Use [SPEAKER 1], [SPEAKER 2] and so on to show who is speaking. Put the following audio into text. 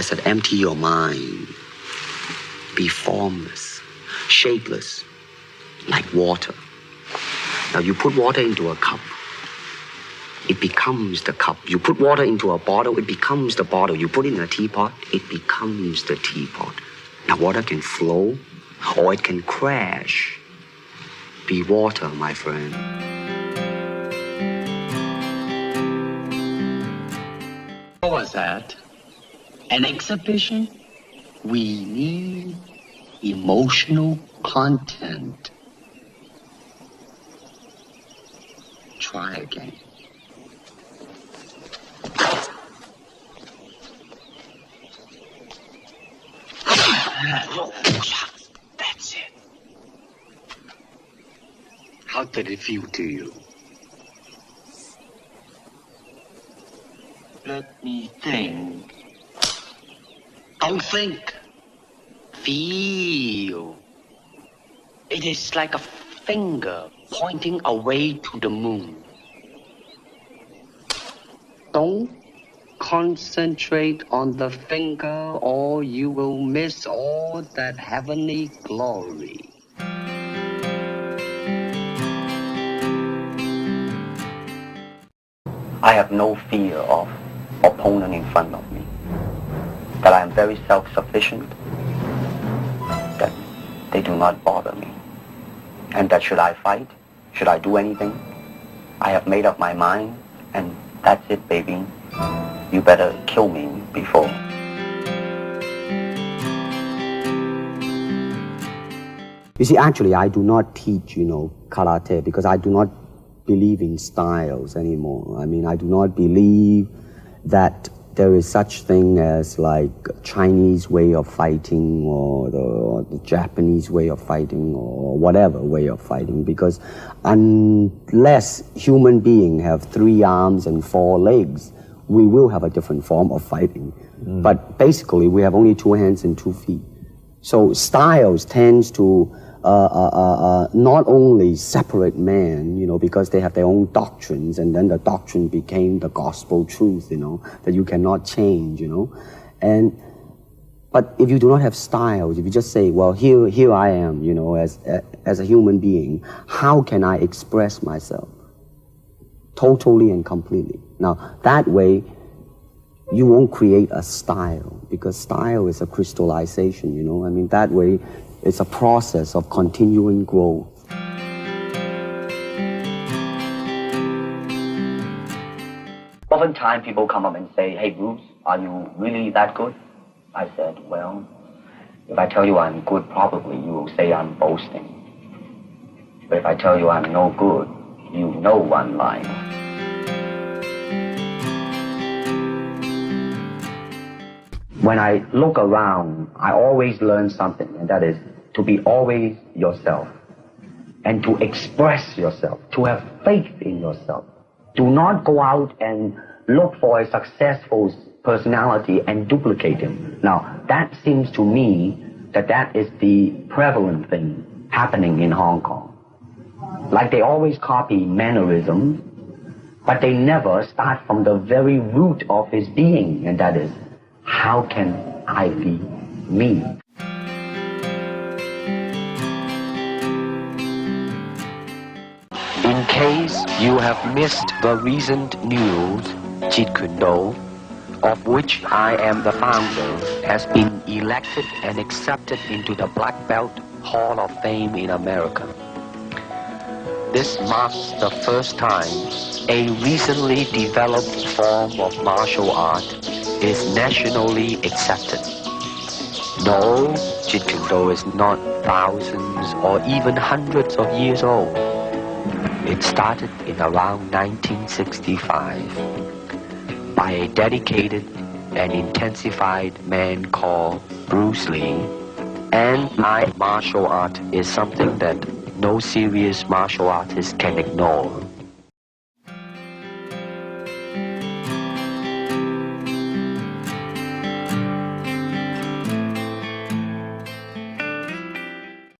[SPEAKER 1] I said, empty your mind. Be formless, shapeless, like water. Now you put water into a cup, it becomes the cup. You put water into a bottle, it becomes the bottle. You put it in a teapot, it becomes the teapot. Now water can flow or it can crash. Be water, my friend.
[SPEAKER 2] What was that? An exhibition? We need emotional content. Try again. That's it. How did it feel to you? Let me think. Don't think. Feel. It is like a finger pointing away to the moon. Don't concentrate on the finger or you will miss all that heavenly glory.
[SPEAKER 1] I have no fear of opponent in front of. That I am very self-sufficient. That they do not bother me. And that should I fight? Should I do anything? I have made up my mind and that's it, baby. You better kill me before. You see, actually, I do not teach, you know, karate because I do not believe in styles anymore. I mean, I do not believe that there is such thing as like Chinese way of fighting or the, or the, Japanese way of fighting or whatever way of fighting because unless human being have three arms and four legs, we will have a different form of fighting. Mm. But basically, we have only two hands and two feet. So styles tends to Uh, uh, uh, not only separate men, you know, because they have their own doctrines, and then the doctrine became the gospel truth, you know, that you cannot change, you know, and but if you do not have styles, if you just say, well, here, here I am, you know, as as a human being, how can I express myself totally and completely? Now that way, you won't create a style because style is a crystallization, you know. I mean, that way it's a process of continuing growth. Oftentimes people come up and say, hey Bruce, are you really that good? I said, well, if I tell you I'm good, probably you will say I'm boasting. But if I tell you I'm no good, you know I'm lying. When I look around, I always learn something, and that is to be always yourself and to express yourself, to have faith in yourself. Do not go out and look for a successful personality and duplicate him. Now, that seems to me that that is the prevalent thing happening in Hong Kong. Like they always copy mannerisms, but they never start from the very root of his being, and that is, how can I be me?
[SPEAKER 2] In case you have missed the recent news, Jeet Kune Do, of which I am the founder, has been elected and accepted into the Black Belt Hall of Fame in America. This marks the first time a recently developed form of martial art is nationally accepted. No, Do is not thousands or even hundreds of years old. It started in around 1965 by a dedicated and intensified man called Bruce Lee. And my martial art is something that no serious martial artist can ignore.